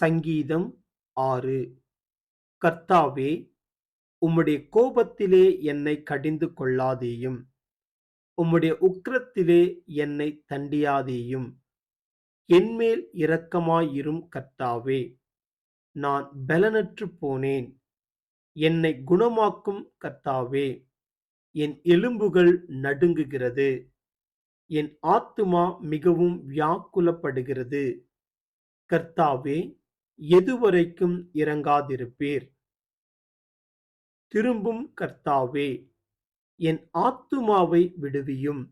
சங்கீதம் ஆறு. கர்த்தாவே உம்முடைய கோபத்திலே என்னை கடிந்து கொள்ளாதேயும் உம்முடைய உக்கிரத்திலே என்னை தண்டியாதேயும் என்மேல் இரக்கமாயிரும் கர்த்தாவே நான் பலனற்று போனேன். என்னை குணமாக்கும் கர்த்தாவே என் எலும்புகள் நடுங்குகிறது. என் ஆத்துமா மிகவும் வியாக்குலப்படுகிறது. கர்த்தாவே எதுவரைக்கும் இறங்காதிருப்பீர்? திரும்பும் கர்த்தாவே என் ஆத்துமாவை விடுவியும்.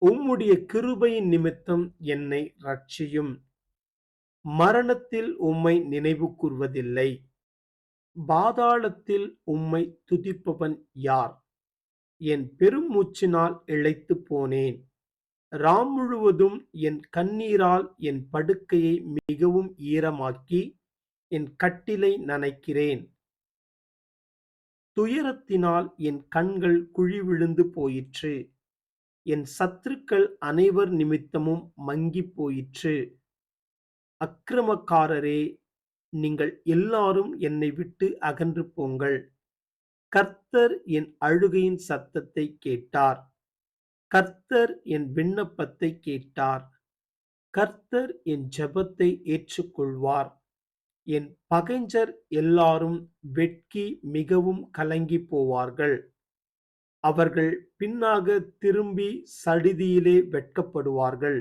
உம்முடைய கிருபையின் நிமித்தம் என்னை ரட்சியும் மரணத்தில் உம்மை நினைவு கூர்வதில்லை பாதாளத்தில் உம்மை துதிப்பவன் யார்? என் பெருமூச்சினால் இழைத்து போனேன். ராம் முழுவதும் என் கண்ணீரால் என் படுக்கையை மிகவும் ஈரமாக்கி என் கட்டிலை நனைக்கிறேன். துயரத்தினால் என் கண்கள் குழி விழுந்து போயிற்று. என் சத்துருக்கள் அனைவர் நிமித்தமும் மங்கி போயிற்று. அக்கிரமக்காரரே நீங்கள் எல்லாரும் என்னை விட்டு அகன்று போங்கள். கர்த்தர் என் அழுகையின் சத்தத்தை கேட்டார். கர்த்தர் என் விண்ணப்பத்தை கேட்டார். கர்த்தர் என் ஜெபத்தை ஏற்றுக்கொள்வார். என் பகைஞர் எல்லாரும் வெட்கி மிகவும் கலங்கி போவார்கள். அவர்கள் பின்னாக திரும்பி சடிதியிலே வெட்கப்படுவார்கள்.